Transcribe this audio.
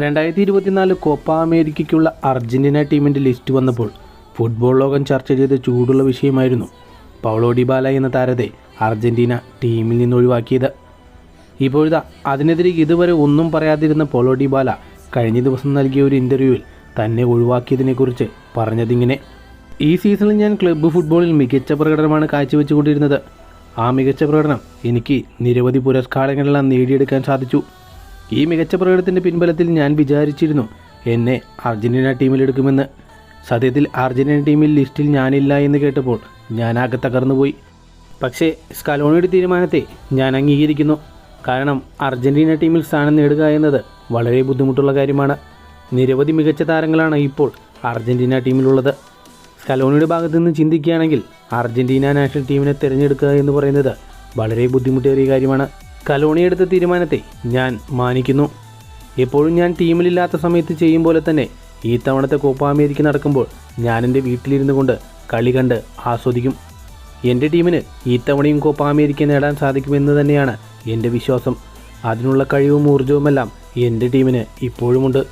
രണ്ടായിരത്തി ഇരുപത്തിനാല് കോപ്പ അമേരിക്കയ്ക്കുള്ള അർജന്റീന ടീമിന്റെ ലിസ്റ്റ് വന്നപ്പോൾ ഫുട്ബോൾ ലോകം ചർച്ച ചെയ്ത ചൂടുള്ള വിഷയമായിരുന്നു പൗളോ ഡിബാല എന്ന താരത്തെ അർജന്റീന ടീമിൽ നിന്ന് ഒഴിവാക്കിയത്. ഇപ്പോഴിതാ അതിനെതിരെ ഇതുവരെ ഒന്നും പറയാതിരുന്ന പോളോ ഡിബാല കഴിഞ്ഞ ദിവസം നൽകിയ ഒരു ഇന്റർവ്യൂവിൽ തന്നെ ഒഴിവാക്കിയതിനെക്കുറിച്ച് പറഞ്ഞതിങ്ങനെ. ഈ സീസണിൽ ഞാൻ ക്ലബ്ബ് ഫുട്ബോളിൽ മികച്ച പ്രകടനമാണ് കാഴ്ചവെച്ചുകൊണ്ടിരുന്നത്. ആ മികച്ച പ്രകടനം എനിക്ക് നിരവധി പുരസ്കാരങ്ങളെല്ലാം നേടിയെടുക്കാൻ സാധിച്ചു. ഈ മികച്ച പ്രകടനത്തിന്റെ പിൻബലത്തിൽ ഞാൻ വിചാരിച്ചിരുന്നു എന്നെ അർജന്റീന ടീമിലെടുക്കുമെന്ന് സത്യത്തിൽ അർജന്റീന ടീമിൽ ലിസ്റ്റിൽ ഞാനില്ല എന്ന് കേട്ടപ്പോൾ ഞാനാകെ തകർന്നുപോയി. പക്ഷേ സ്കലോണിയുടെ തീരുമാനത്തെ ഞാൻ അംഗീകരിക്കുന്നു. കാരണം അർജന്റീന ടീമിൽ സ്ഥാനം നേടുക എന്നത് വളരെ ബുദ്ധിമുട്ടുള്ള കാര്യമാണ്. നിരവധി മികച്ച താരങ്ങളാണ് ഇപ്പോൾ അർജന്റീന ടീമിലുള്ളത്. സ്കലോണിയുടെ ഭാഗത്ത് നിന്ന് ചിന്തിക്കുകയാണെങ്കിൽ അർജന്റീന നാഷണൽ ടീമിനെ തിരഞ്ഞെടുക്കുക എന്ന് പറയുന്നത് വളരെ ബുദ്ധിമുട്ടേറിയ കാര്യമാണ്. കലോണി എടുത്ത തീരുമാനത്തെ ഞാൻ മാനിക്കുന്നു. എപ്പോഴും ഞാൻ ടീമിലില്ലാത്ത സമയത്ത് ചെയ്യും പോലെ തന്നെ ഈ തവണത്തെ കോപ്പ അമേരിക്ക നടക്കുമ്പോൾ ഞാൻ എന്റെ വീട്ടിലിരുന്നു കൊണ്ട് കളി കണ്ട് ആസ്വദിക്കും. എന്റെ ടീമിന് ഈ തവണയും കോപ്പ അമേരിക്ക നേടാൻ സാധിക്കുമെന്ന് തന്നെയാണ് എന്റെ വിശ്വാസം. അതിനുള്ള കഴിവും ഊർജവുമെല്ലാം എന്റെ ടീമിന് ഇപ്പോഴുമുണ്ട്.